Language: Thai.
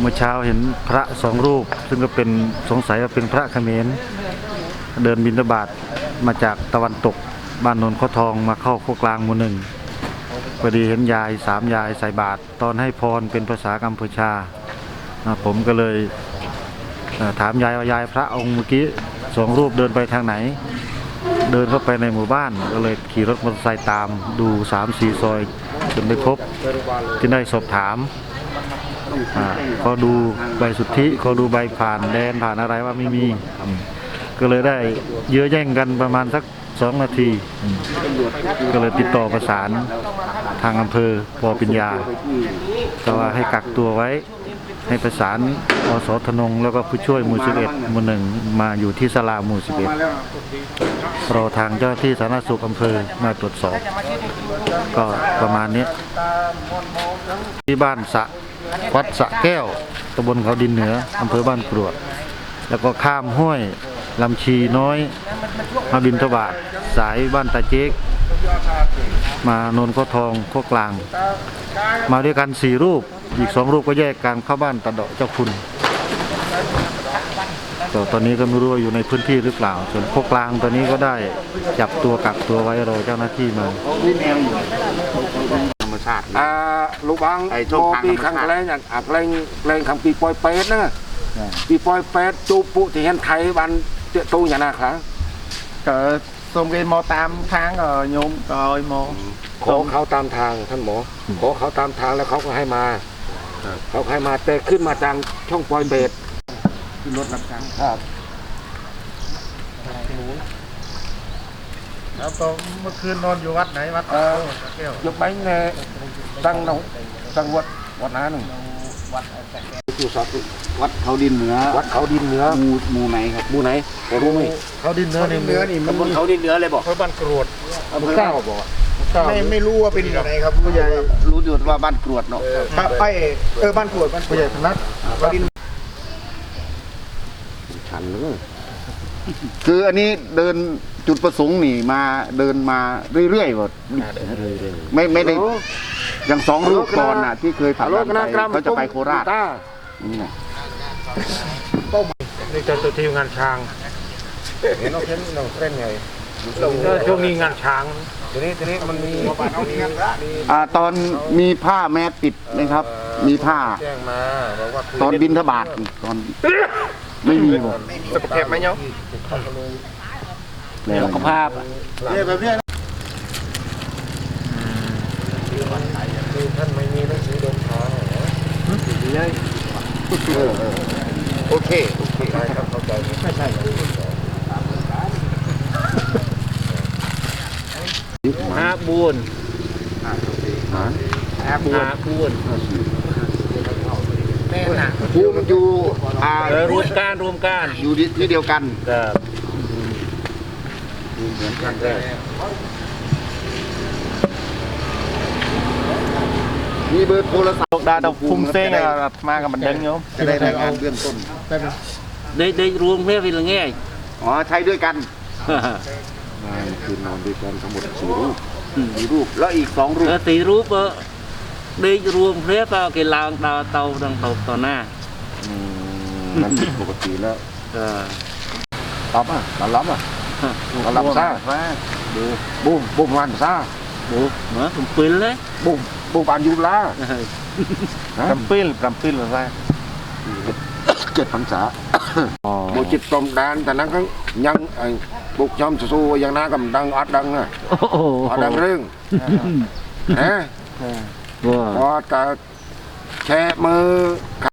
เมื่อเช้าเห็นพระสองรูป ซึ่งก็เป็นสงสัยว่าเป็นพระเขมรเดินบินบาตมาจากตะวันตกบ้านโนนข้อทองมาเข้าโคกลางหมู่หนึ่งพอดีเห็นยายสามยายใส่บาตรตอนให้พรเป็นภาษากัมพูชา ผมก็เลยถามยายว่ายายพระองค์เมื่อกี้สองรูปเดินไปทางไหน เดินเข้าไปในหมู่บ้าน ก็เลยขี่รถมอเตอร์ไซค์ตามดูสามสี่ซอยจนไปพบจึงได้สอบถาม อ่าขอดูใบสุทธิขอดูใบผ่านแดนผ่านอะไรว่าไม่มีอืมก็เลยได้เยื้อแย่งกันประมาณสักสองนาที ก็เลยติดต่อประสานทางอำเภอปอปิญญาก็ว่าให้กักตัวไว้ ให้ประสานอสธนงแล้วก็ผู้ช่วยหมู่สิบเอ็ดหมู่หนึ่งมาอยู่ที่สลาหมู่สิบเอ็ดรอทางเจ้าหน้าที่สาธารณสุขอำเภอมาตรวจสอบ ก็ประมาณนี้ ที่บ้านสะวัดสะแก้วตำบลเขาดินเหนืออำเภอบ้านกรวด แล้วก็ข้ามห้วยลำชีน้อยมาบินทบาทสายบ้านตาเจ๊ก มาโนนข้อทองข้อกลาง มาด้วยกันสี่รูปอีกสองรูปก็แยกกันเข้าบ้านตะเดาะเจ้าคุณก็ตอนนี้ก็ไม่รู้ว่าอยู่ในพื้นที่หรือเปล่า ส่วนพวกกลางตอนนี้ก็ได้จับตัวกักตัวไว้รอเจ้าหน้าที่มาธรรมชาติอ่าลูกบังไอ้ช่องทางปีธรรมชาติขังแรงอย่างอักแรงแรงขังปีปอยเป็ดนะปีปอยเป็ดจูปุที่เห็นไทยบันเจาตู้อย่างนะครับ ส่งเรียนมตามทางก็โยมก็เอาโมอ ขอเขาตามทางท่านหมอขอเขาตามทางแล้วเขาก็ให้มาเขาให้มาแต่ขึ้นมาทางช่องปลอยเบดขึ้นรถรับจ้างครับ แล้วตอนเมื่อคืนนอนอยู่วัดไหนวัดเออ วัดแก้วยกไม้ในตั้งนองตั้งวัดวัดน้าหนึ่งวัดสแก ตว์วัดเขาดินเหนือวัดเขาดินเหนือหมู่หมู่ไหนครับหมู่ไหนผมรู้ไหมเขาดินเนื้อนี่เนื้อนี่ตำบลเขาดินเหนือเลยบอกเขาบ้านกรวดอำเภอเก้าบอกไม่ไม่รู้ว่าเป็นอะไรครับผู้ใหญ่รู้อยู่ว่าบ้านกรวดเนาะไปเออบ้านกรวดบ้านกรผู้วใหญ่ดธนัทฉันเลยคืออันนี้เดินจุดประสงค์นี่มาเดินมาเรื่อยๆหมดไม่ไม่ได้อย่างสองรูปก่อนน่ะที่เคยผ่านโลกไปนากรรมเขาจะไปโคราช เป้าหมายนี่จตัทีมงานช้างเห็นเราเช่นเราเล่นไงก็ช่วงนี้งานช้างทีนี้ทีนี้มันมีอ่าตอนมีผ้าแมสติดนะครับ มีผ้าแจ้งมาบอกว่าตอนบินทบาทตอนไม่มีบอกสกปรกไหมเนาะแล้วก็ภาพเนี่ยแบบนี้ท่านไม่มีหนังสือเดินทางเลย โอเค โอเคได้ครับเข้าใจไม่ใช่ហា4ห้าบุญហា4แม่น่ะภูมิอยู่อ่าร่วมการรวมการอยู่ที่เดียวกันครับเหมือนกัน มีเบอร์โทรศัพท์ đa độc phung xê là ma cả mình đánh nhau จะได้รางานเบื้องต้น ได้ได้รวมเพื่อเป็นไอ๋อ ใช้ด้วยกันนายคือนอนด้วยกันทั้งหมดสี่รูปสี่รูป แล้วอีกสองรูปสี่รูปเออได้รวมเพื่อเปล่ากลางตาเตาดังตบต่อหน้าอืมมันผิดปกติแล้วเออ lắm à nó lắm à nó làm sao bùm bùm làm sao เหมือนผมปืนเลย bùm bukan jumlah. Tampil, tampil lah saya. เกิดพรรษาอ๋โมจิตตมแดนแต่นั้นก็ยังบุกปลูกยอมสู้ยังน่านก็ดังอัดดังนะอัดดังเรื่องนะว้า พอแต่แช่มือ